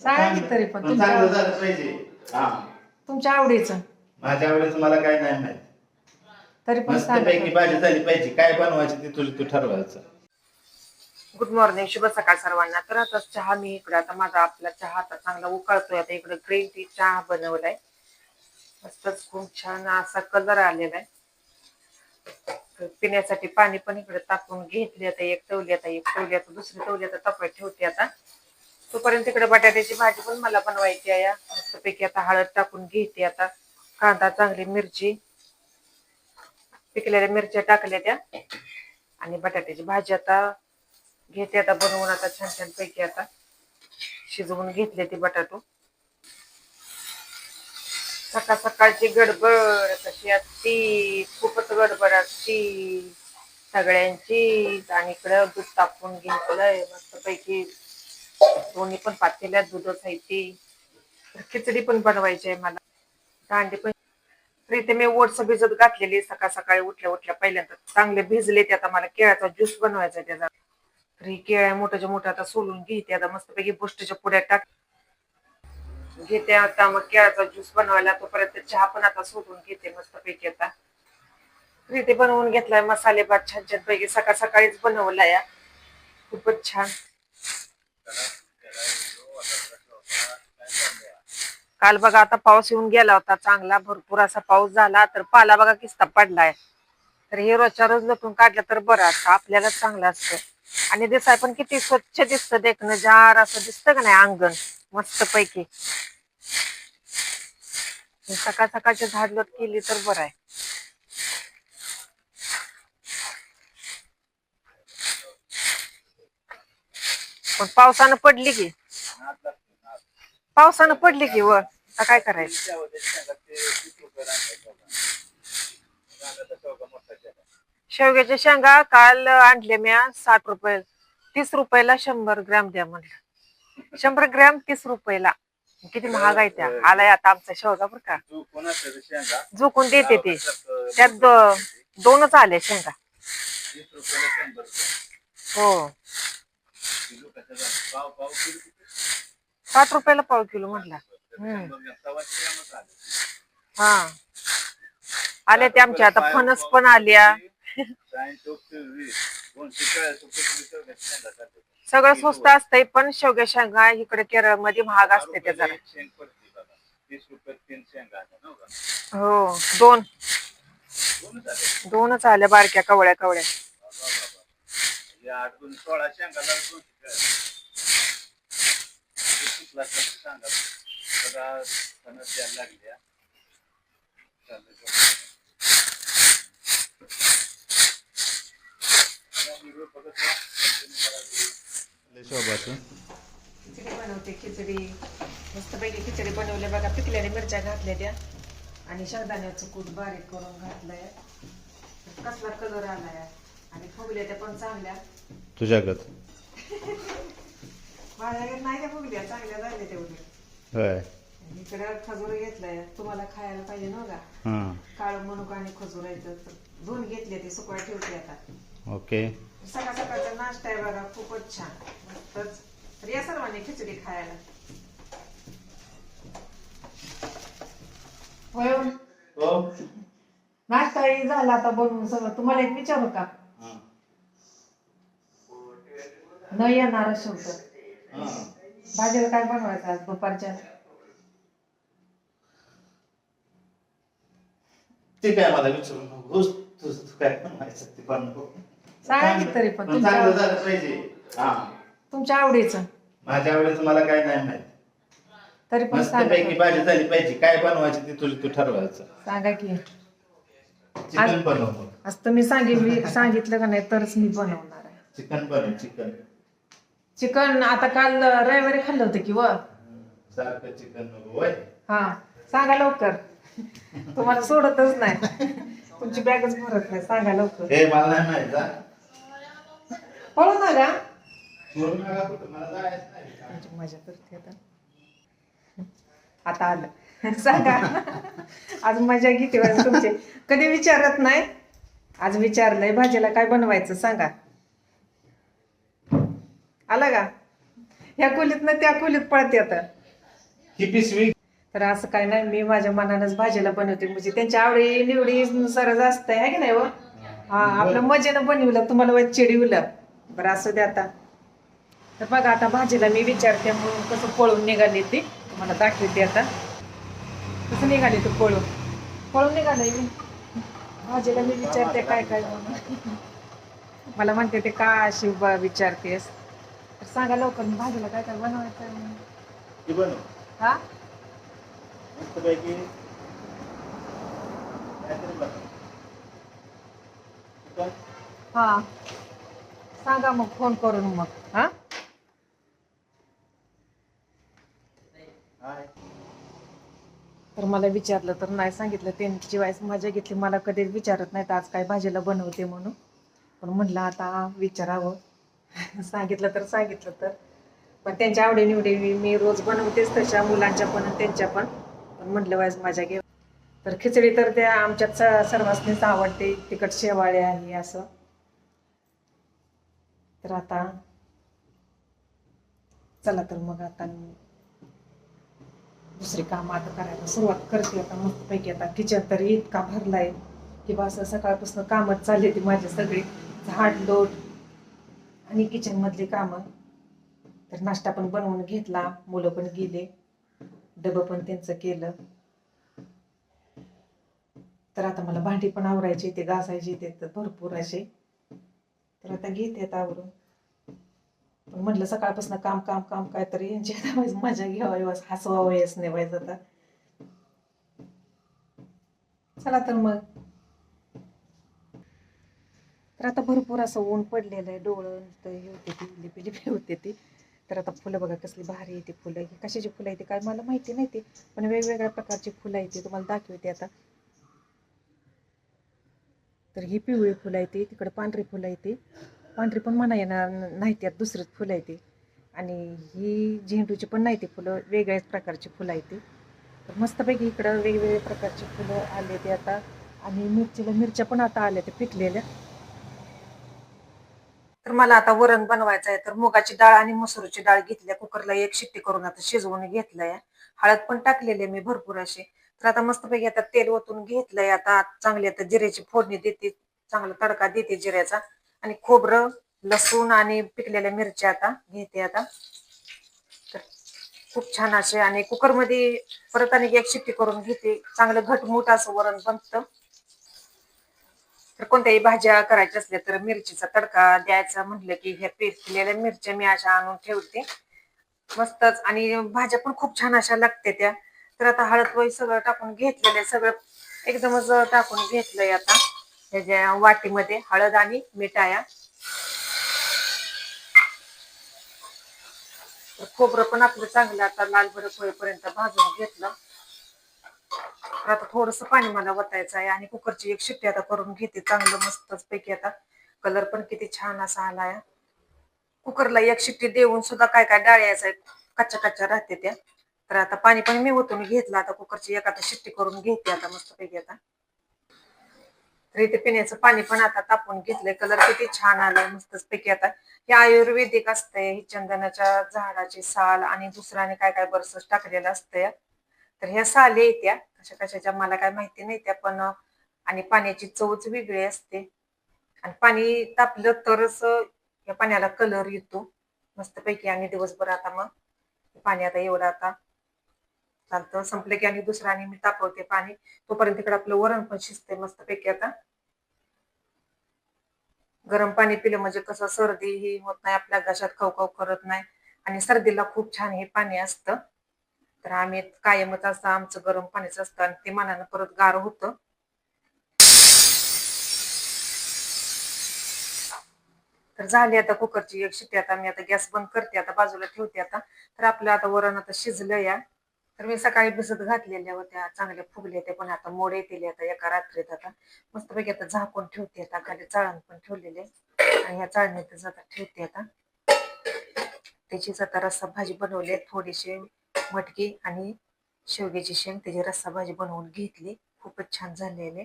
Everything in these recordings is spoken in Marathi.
सांगा की तरी पण तुमच्या चांगलं झालं पाहिजे. हा. तुमच्या आवडीचं. माझ्या वेळेस मला काय नाही माहीत. तरी पण सांगा. भाजी झाली पाहिजे. काय बनवायची ते तुझं तू ठरवायचं. गुड मॉर्निंग शुभ सकाळ सर्वांना. तर आता चहा मी इकडे आता माझा आपला चहा आता चांगला उकळतोय. आता इकडे ग्रीन टी चहा बनवलाय. मस्तच खूप छान असा कलर आलेला आहे तर पिण्यासाठी पाणी पण इकडे टाकून घेतली. आता एक टवली आता एक टवली आता दुसरी टवली आता तापत ठेवते आता. तोपर्यंत इकडे बटाट्याची भाजी पण मला बनवायची आहे. मस्तपैकी आता हळद टाकून घेते आता. कांदा चांगली मिरची पिकलेल्या मिरच्या टाकल्या त्या. आणि बटाट्याची भाजी आता घेते आता बनवून आता छान छान पैकी आता. शिजवून घेतले ते बटाटो. सकाळ सकाळची गडबड कशी असती? खूपच गडबड असती. सगळ्यांची आणि इकडं दूध तापून घेतलंय. मस्त पैकी दोन्ही पण पातेल्यात दूधच आहे ती. खिचडी पण बनवायची आहे मला. दांडी पण. तर इथे मी ओट्स भिजत घातलेली सकाळ सकाळी उठल्या उठल्या पहिल्यांदा. चांगले भिजले ते आता मला केळ्याचा ज्यूस बनवायचा त्याचा. तर ही केळ्या मोठ्याच्या मोठ्या आता सोलून घेते आता मस्तपैकी बुष्टच्या पुड्या टाक. घेते आता मग केळाचा ज्यूस बनवायला. तोपर्यंत चहा पण आता सोलून घेते मस्तपैकी आता. तर इथे बनवून घेतलाय मसाले भात छान छान पैकी. सकाळ सकाळीच बनवलाय खूपच छान. काल बघा आता पाऊस येऊन गेला होता चांगला भरपूर असा पाऊस झाला तर पाला बघा किस्ता पडलाय. तर हे रोजच्या रोज लपून काढलं तर बरं असतं आपल्याला चांगलं असतं. आणि दिसाय पण किती स्वच्छ दिसतं देखणं जार असं दिसतं का नाही अंगण मस्त पैकी सकाळ सकाळची झाडलोट केली तर बरं आहे. पण पावसानं पडली की. पावसानं पडली की व आता काय करायचं? शेवग्याच्या शेंगा काल आणले म्या साठ रुपये तीस रुपयाला शंभर ग्रॅम द्या म्हणलं. शंभर ग्रॅम तीस रुपयाला. किती महाग आहे त्या. आलाय आता आमचा शेवगा बरं का. झुकून झोकून देते ते. त्यात दो- दोनच आले शेंगा. हो. सात रुपयाला पाव किलो म्हटला. हा. आल्या ते आमच्या आता फणस पण आल्या. सगळं स्वस्त असतंय पण शेवग्या शेंगा इकडे केरळमध्ये महाग असते त्याचा हो दोन. दोनच आल्या बारक्या कवळ्या कवळ्या. या आठ दोन सोळा शेंगाला दोनशे चाळीस. किती class ला सांगा. जरा फणस द्यायला लागल्या. खिचडी बनवते खिचडी. मस्तपैकी खिचडी बनवल्या बघा. पिकलेल्या मिरच्या घातल्या त्या. आणि शेंगदाण्याचं कूट बारीक करून घातलंय. कसला कलर आलाय? आणि फुगल्या त्या पण चांगल्या. तुझ्यागत माझ्याकडे नाही त्या फुगल्या चांगल्या झाल्या तेवढ्या. होय. इकडे खजूर घेतलाय. तुम्हाला खायला पाहिजे ना का हां. काळं मनुका आणि खजूर आहे धुवून घेतले ते सुकवाय ठेवते आता. ओके. सकाळ सकाळचा नाश्ता आहे बघा. खूपच छान. मस्तच. तर या सर्वांनी खिचडी खायला. होय हो. हो नाश्ताही झाला आता बनवून सगळं. तुम्हाला एक विचारू का? न येणार शब्द भाजीला काय बनवायचं आज दुपारच्या? ते काय मला विचारू नको. तुझं तू काय बनवायचं ते बनव. सांगा की तरी पण पण चांगलं तुमच्या झालं पाहिजे. हा. तुमच्या आवडीचं. माझ्या वेळेस मला काय नाही माहीत. तरी पण मस्त सांगा. भाजी झाली पाहिजे. काय बनवायची ते तुझं तू ठरवायचं. सांगा की. चिकन बनव मग. आज तुम्ही सांगितली सांगितलं का नाही तरच मी बनवणार आहे. चिकन बनव चिकन. चिकन आता काल रविवारी खाल्लं होतं की व? सारखं चिकन नको हा सांगा लवकर. तुम्हाला सोडतच नाही. तुमची बॅगच भरत नाही सांगा लवकर. हे मला नाही माहीत. पळू ना का सोडू नका कुठं मला जायचं नाही. तुमची मजा करते आता. आता आलं. सांगा. आज मजा घेते बरं तुमची. कधी विचारत नाही? आज विचारलंय भाजीला काय बनवायचं सांगा. आला का? ह्या खोलीतनं त्या खोलीत पळते आता ही पिशवी. तर असं काय नाही मी माझ्या मनानच भाजीला बनवते. म्हणजे त्यांच्या आवडी निवडीनुसारच असतंय आहे की नाही हो? हा आपलं मजेनं बनवलं तुम्हाला वाईट चिडवलं बरं असू दे आता. तर बघा आता भाजीला मी विचारते म्हणून कसं पळून निघाली ती? तुम्हाला दाखवते आता. कसं निघाली तू पळून? पळून निघाली? मी भाजीला मी विचारते काय काय म्हणून. मला म्हणते ते का अशी ब- विचारतेस? तर सांगा लवकर मी भाजीला काय काय बनवायचं. ही बनव. हा? मस्तपैकी काहीतरी बनव. आहे? हा. सांगा मग फोन करून मग. हा? हाय. तर मला विचारलं तर नाही सांगितलं. त्यांची वाईस मजा घेतली. मला कधीच विचारत नाहीत आज काय भाजीला बनवते म्हणून. पण म्हटलं आता विचारावं. सांगितलं तर सांगितलं तर. पण त्यांच्या आवडीनिवडी मी रोज बनवतेच तशा मुलांच्या पण त्यांच्या पण. पण म्हटलं वायच माझ्या घे. तर खिचडी तर त्या आमच्यात स- आवडते. तिखट शेवाळे आहे असं. तर आता चला तर मग आता दुसरी कामं आता करायला सुरुवात करते. आता मस्तपैकी आता किचन तरी इतका भरलाय की बा असं सकाळपासून कामच चालली ती माझी सगळी. झाड लोट आणि किचनमधली कामं. तर नाश्ता पण बनवून घेतला मुलं पण गेले डबं पण त्यांचं केलं. तर आता मला भांडी पण आवरायची ते घासायची ते तर भरपूर असे. तर आता घेते आवरून. पण म्हटलं सकाळपासून काम काम काम काय तरी यांची आता मजा घ्यावा हसवावं येस नाही आता. चला तर मग. तर आता भरपूर असं ऊन पडलेलं आहे डोळं नुसतं हे होते ती लिपी लिपी होते ती. तर आता फुलं बघा कसली भारी येते फुलं. ही कशाची फुलं येते काय मला माहिती नाही ते पण वेगवेगळ्या प्रकारची फुलं येते तुम्हाला दाखवते आता. तर ही पिवळी फुलं येते तिकडे पांढरी फुलं येते पांढरी पण म्हणा येणार नाही त्यात दुसरीच फुलं येते आणि ही झेंडूची पण नाही ती फुलं वेगळ्याच प्रकारची फुलं येते तर मस्तपैकी इकडं वेगवेगळ्या प्रकारची फुलं आले ते आता. आणि मिरचीला मिरच्या पण आता आल्या त्या पिकलेल्या. तर मला आता वरण बनवायचं आहे तर मुगाची डाळ आणि मसूरची डाळ घेतल्या कुकरला एक शिट्टी करून आता शिजवून घेतलंय. हळद पण टाकलेली आहे मी भरपूर अशी. तर आता मस्तपैकी आता तेल ओतून घेतलंय. आता चांगली आता जिऱ्याची फोडणी देते. चांगला तडका देते जिऱ्याचा. आणि खोबरं लसूण आणि पिकलेल्या मिरच्या आता घेते आता. तर खूप छान असे. आणि कुकरमध्ये परत आणि एक शिट्टी करून घेते. चांगलं घटमूट असं वरण बनतं. तर कोणत्याही भाज्या करायच्या असल्या तर मिरचीचा तडका द्यायचा. म्हटलं की ह्या केलेल्या मिरच्या मी अशा आणून ठेवते. मस्तच. आणि भाज्या पण खूप छान अशा लागते त्या. तर आता हळद वही सगळं टाकून घेतलेलं आहे. सगळं एकदमच टाकून घेतलंय आता. त्याच्या वाटीमध्ये हळद आणि मिठाया खोबरं पण आपलं चांगलं आता लाल भडक होईपर्यंत भाजून घेतलं. तर आता थोडस पाणी मला वतायचं आहे आणि कुकरची एक शिट्टी आता करून घेते. चांगलं मस्तच पैकी आता. कलर पण किती छान असा आलाय. कुकरला एक शिट्टी देऊन सुद्धा काय काय डाळ्याचं कच्च्या कच्च्या राहते त्या. तर आता पाणी पण मी ओतून घेतलं आता कुकरची एक आता शिट्टी करून घेते आता मस्तपैकी आता. तर इथे पिण्याचं पाणी पण आता तापून घेतलंय. कलर किती छान आलाय मस्तच पैकी आता. हे आयुर्वेदिक असतंय ही चंदनाच्या झाडाची साल आणि दुसऱ्याने काय काय बरसच टाकलेलं असतंय. तर ह्या साल येत्या कशा कशाच्या मला काय माहिती नाही त्या पण आणि पाण्याची चवच वेगळी असते. आणि पाणी तापलं तरच या पाण्याला कलर येतो. मस्तपैकी आणि दिवसभर आता मग पाणी आता एवढं आता चालतं. संपलं की आणि दुसरं आणि मी तापवते पाणी. तोपर्यंत इकडे आपलं वरण पण शिजते मस्तपैकी आता. गरम पाणी पिलं म्हणजे कसं सर्दी ही होत नाही आपल्या घशात खवखव करत नाही. आणि सर्दीला खूप छान हे पाणी असतं. तर आम्ही कायमच असं आमचं गरम पाणीच असतं आणि ते मनानं परत गार होतं. तर झाली आता कुकरची एक शिट्टी. आता मी आता गॅस बंद करते आता बाजूला ठेवते आता. तर आपलं आता वरण आता शिजलं या तर मी सकाळी भिजत घातलेल्या होत्या चांगल्या फुगल्या त्या पण आता मोड येतील आता एका रात्रीत आता. मस्तपैकी आता झाकून ठेवते आता खाली चाळण पण ठेवलेले. आणि ह्या चाळणीतच आता ठेवते आता. त्याचीच आता रस्सा भाजी बनवली आहे थोडीशी. मटकी आणि शेवग्याची शेंग त्याची रस्सा भाजी बनवून घेतली. खूपच छान झालेले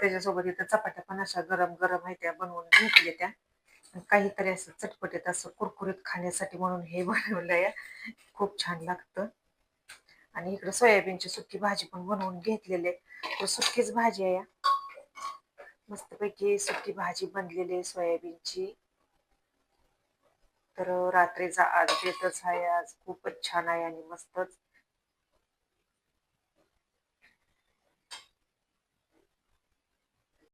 त्याच्यासोबत इथं चपात्या पण अशा गरम गरम आहे त्या बनवून घेतल्या त्या. काहीतरी असं चटपटीत असं कुरकुरीत खाण्यासाठी म्हणून हे बनवलंय खूप छान लागतं. आणि इकडे सोयाबीनची सुकी भाजी पण बनवून घेतलेली आहे. सुकीच भाजी आहे. मस्तपैकी सुकी भाजी बनलेली आहे सोयाबीनची. तर रात्रीचा आज देतच आहे. आज खूपच छान आहे आणि मस्तच.